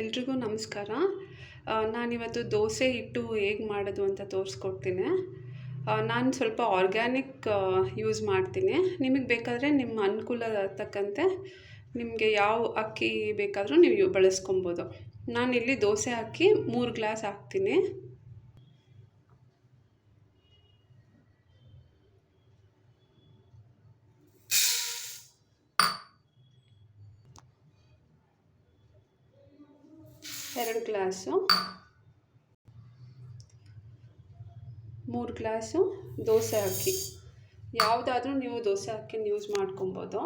ಎಲ್ರಿಗೂ ನಮಸ್ಕಾರ. ನಾನಿವತ್ತು ದೋಸೆ ಹಿಟ್ಟು ಹೇಗೆ ಮಾಡೋದು ಅಂತ ತೋರಿಸ್ಕೊಡ್ತೀನಿ. ನಾನು ಸ್ವಲ್ಪ ಆರ್ಗ್ಯಾನಿಕ್ ಯೂಸ್ ಮಾಡ್ತೀನಿ. ನಿಮಗೆ ಬೇಕಾದರೆ ನಿಮ್ಮ ಅನುಕೂಲ ತಕ್ಕಂತೆ ನಿಮಗೆ ಯಾವ ಅಕ್ಕಿ ಬೇಕಾದರೂ ನೀವು ಬಳಸ್ಕೊಬೋದು. ನಾನಿಲ್ಲಿ ದೋಸೆ ಅಕ್ಕಿ ಮೂರು ಗ್ಲಾಸ್ ಹಾಕ್ತೀನಿ. ಎರಡು ಗ್ಲಾಸು. ಮೂರು ಗ್ಲಾಸು ದೋಸೆ ಅಕ್ಕಿ. ಯಾವುದಾದ್ರೂ ನೀವು ದೋಸೆ ಅಕ್ಕಿನ ಯೂಸ್ ಮಾಡ್ಕೊಬೋದು.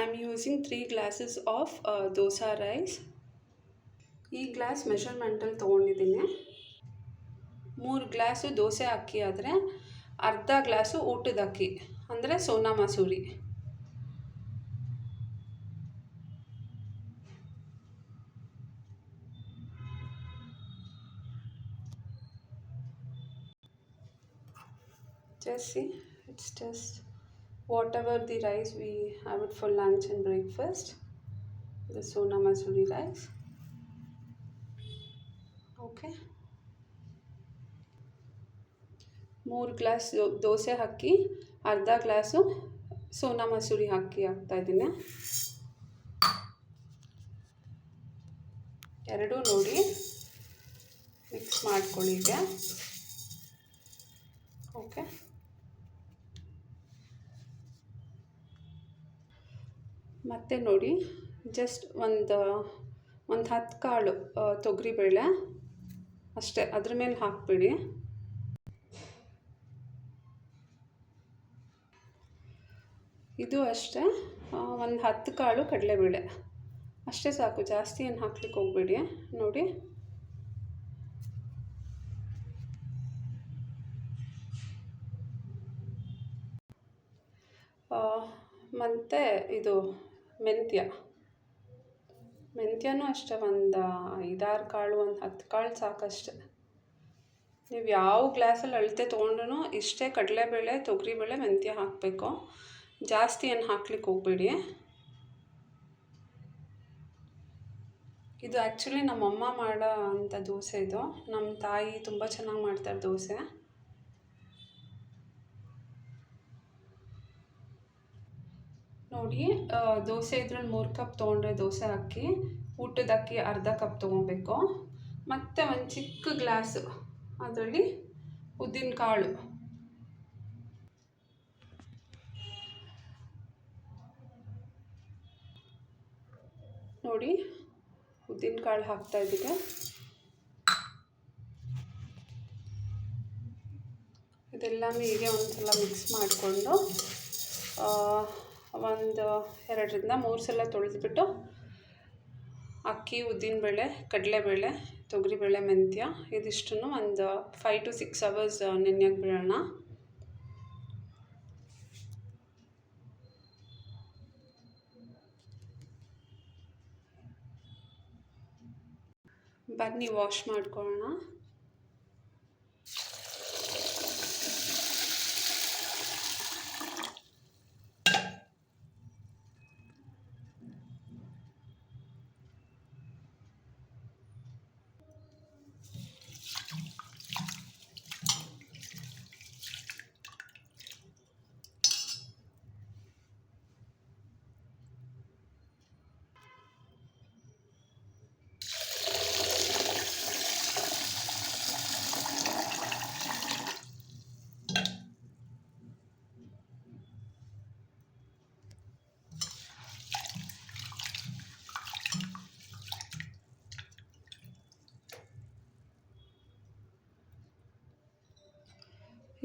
I am using three glasses of dosa rice ಈ ಗ್ಲಾಸ್ ಮೆಷರ್ಮೆಂಟಲ್ಲಿ ತೊಗೊಂಡಿದ್ದೀನಿ. ಮೂರು ಗ್ಲಾಸು ದೋಸೆ ಅಕ್ಕಿ ಆದರೆ ಅರ್ಧ ಗ್ಲಾಸು ಊಟದ ಅಕ್ಕಿ ಅಂದರೆ Sona Masuri just see it's just whatever the rice we have it for lunch and breakfast the sona masuri rice okay ಮೂರು ಗ್ಲಾಸ್ ದೋಸೆ ಹಾಕಿ, ಅರ್ಧ ಗ್ಲಾಸು ಸೋನಾ ಮಸೂರಿ ಹಾಕಿ ಹಾಕ್ತಾ ಇದ್ದೀನಿ. ಎರಡೂ ನೋಡಿ ಮಿಕ್ಸ್ ಮಾಡ್ಕೊಳ್ಳಿ ಈಗ. ಓಕೆ ಮತ್ತೆ ನೋಡಿ ಜಸ್ಟ್ ಒಂದು ಒಂದು ಹತ್ತು ಕಾಳು ತೊಗರಿಬೇಳೆ, ಅಷ್ಟೇ. ಅದ್ರ ಮೇಲೆ ಹಾಕ್ಬಿಡಿ. ಇದು ಅಷ್ಟೇ. ಒಂದು ಹತ್ತು ಕಾಳು ಕಡಲೆಬೇಳೆ. ಅಷ್ಟೇ ಸಾಕು. ಜಾಸ್ತಿ ಏನು ಹಾಕ್ಲಿಕ್ಕೆ ಹೋಗ್ಬೇಡಿ. ನೋಡಿ. ಮತ್ತು ಇದು ಮೆಂತ್ಯ. ಮೆಂತ್ಯನೂ ಅಷ್ಟೇ. ಒಂದು ಐದಾರು ಕಾಳು, ಒಂದು ಹತ್ತು ಕಾಳು ಸಾಕಷ್ಟೆ. ನೀವು ಯಾವ ಗ್ಲಾಸಲ್ಲಿ ಅಳತೆ ತೊಗೊಂಡ್ರೂ ಇಷ್ಟೇ ಕಡಲೆಬೇಳೆ, ತೊಗರಿಬೇಳೆ, ಮೆಂತ್ಯ ಹಾಕಬೇಕು. ಜಾಸ್ತಿ ಏನು ಹಾಕ್ಲಿಕ್ಕೆ ಹೋಗಬೇಡಿ. ಇದು ಆ್ಯಕ್ಚುಲಿ ನಮ್ಮಮ್ಮ ಮಾಡೋ ಅಂಥ ದೋಸೆ ಇದು. ನಮ್ಮ ತಾಯಿ ತುಂಬ ಚೆನ್ನಾಗಿ ಮಾಡ್ತಾರೆ ದೋಸೆ. ನೋಡಿ ದೋಸೆ ಇದ್ರಲ್ಲಿ ಮೂರು ಕಪ್ ತೊಗೊಂಡ್ರೆ ದೋಸೆ ಅಕ್ಕಿ ಊಟದ ಅಕ್ಕಿ ಅರ್ಧ ಕಪ್ ತೊಗೊಬೇಕು. ಮತ್ತು ಒಂದು ಚಿಕ್ಕ ಗ್ಲಾಸು ಅದರಲ್ಲಿ ಉದ್ದಿನ ಕಾಳು ನೋಡಿ ಉದ್ದಿನ ಕಾಳು ಹಾಕ್ತಾ ಇದ್ದೀನಿ. ಇದೆಲ್ಲ ಹೀಗೆ ಒಂದ್ಸಲ ಮಿಕ್ಸ್ ಮಾಡಿಕೊಂಡು ಒಂದು ಎರಡರಿಂದ ಮೂರು ಸಲ ತೊಳೆದ್ಬಿಟ್ಟು ಅಕ್ಕಿ ಉದ್ದಿನಬೇಳೆ ಕಡಲೆಬೇಳೆ ತೊಗರಿಬೇಳೆ ಮೆಂತ್ಯ, ಇದಿಷ್ಟನ್ನು ಒಂದು ಫೈವ್ ಟು ಸಿಕ್ಸ್ ಅವರ್ಸ್ ನೆನೆಯೋಕೆ ಬಿಡೋಣ. ಬನ್ನಿ ವಾಶ್ ಮಾಡ್ಕೊಳ್ಳೋಣ.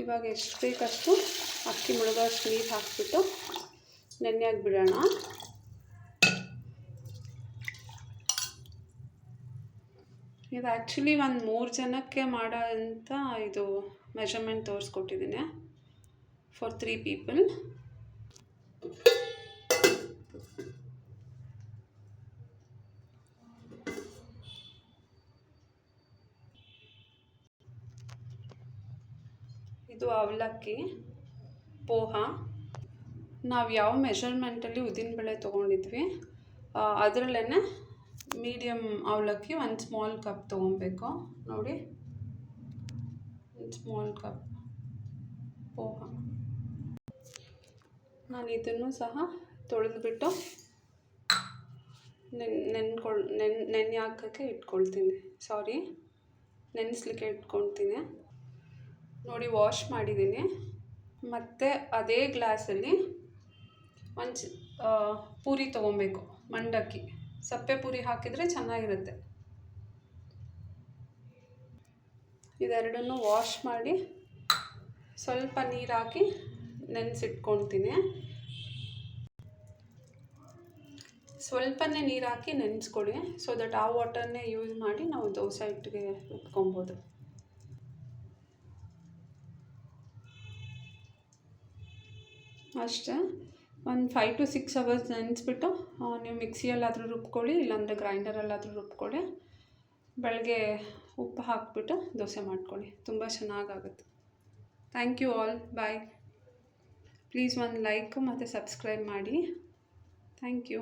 ಇವಾಗ ಎಷ್ಟು ಬೇಕಷ್ಟು ಅಕ್ಕಿ ಮುಳುಗೋಷ್ಟು ನೀರು ಹಾಕ್ಬಿಟ್ಟು ನೆನೆಯಾಗಿ ಬಿಡೋಣ. ಇದು ಆ್ಯಕ್ಚುಲಿ ಒಂದು ಮೂರು ಜನಕ್ಕೆ ಮಾಡೋ ಅಂತ ಇದು ಮೆಷರ್ಮೆಂಟ್ ತೋರಿಸ್ಕೊಟ್ಟಿದ್ದೀನಿ. ಫಾರ್ ತ್ರೀ ಪೀಪಲ್ ಇದು ಅವಲಕ್ಕಿ ಪೋಹ. ನಾವು ಯಾವ ಮೆಷರ್ಮೆಂಟಲ್ಲಿ ಉದ್ದಿನಬೇಳೆ ತೊಗೊಂಡಿದ್ವಿ ಅದರಲ್ಲೇ ಮೀಡಿಯಮ್ ಅವಲಕ್ಕಿ ಒಂದು ಸ್ಮಾಲ್ ಕಪ್ ತೊಗೊಬೇಕು ನೋಡಿ. ಒಂದು ಸ್ಮಾಲ್ ಕಪ್ ಪೋಹ. ನಾನು ಇದನ್ನು ಸಹ ತೊಳೆದುಬಿಟ್ಟು ನೆನ್, ನೆನ್ಕೊಳ್, ನೆನ್ ನೆನೆ ಹಾಕೋಕ್ಕೆ ಇಟ್ಕೊಳ್ತೀನಿ. ಸಾರಿ ನೆನೆಸ್ಲಿಕ್ಕೆ ಇಟ್ಕೊಳ್ತೀನಿ. ನೋಡಿ ವಾಶ್ ಮಾಡಿದ್ದೀನಿ. ಮತ್ತು ಅದೇ ಗ್ಲಾಸಲ್ಲಿ ಒಂದು ಪೂರಿ ತೊಗೊಬೇಕು, ಮಂಡಕ್ಕಿ. ಸಪ್ಪೆ ಪೂರಿ ಹಾಕಿದರೆ ಚೆನ್ನಾಗಿರುತ್ತೆ. ಇದೆರಡನ್ನು ವಾಶ್ ಮಾಡಿ ಸ್ವಲ್ಪ ನೀರು ಹಾಕಿ ನೆನೆಸಿಟ್ಕೊಳ್ತೀನಿ. ಸ್ವಲ್ಪನೇ ನೀರು ಹಾಕಿ ನೆನೆಸ್ಕೊಳ್ಳಿ ಸೊ ದಟ್ ಆ ವಾಟರ್ನೇ ಯೂಸ್ ಮಾಡಿ ನಾವು ದೋಸೆ ಹಿಟ್ಟಿಗೆ ರುಬ್ಕೊಬೋದು ಅಷ್ಟೇ. ಒಂದು ಫೈವ್ ಟು ಸಿಕ್ಸ್ ಅವರ್ಸ್ ನೆನೆಸ್ಬಿಟ್ಟು ನೀವು ಮಿಕ್ಸಿಯಲ್ಲಾದರೂ ರುಬ್ಕೊಳ್ಳಿ, ಇಲ್ಲಾಂದರೆ ಗ್ರೈಂಡರಲ್ಲಾದರೂ ರುಬ್ಕೊಳ್ಳಿ. ಬೆಳಗ್ಗೆ ಉಪ್ಪು ಹಾಕಿಬಿಟ್ಟು ದೋಸೆ ಮಾಡ್ಕೊಳ್ಳಿ. ತುಂಬ ಚೆನ್ನಾಗಾಗುತ್ತೆ. Thank you all bye please ಒಂದು ಲೈಕು ಮತ್ತು ಸಬ್ಸ್ಕ್ರೈಬ್ ಮಾಡಿ. Thank you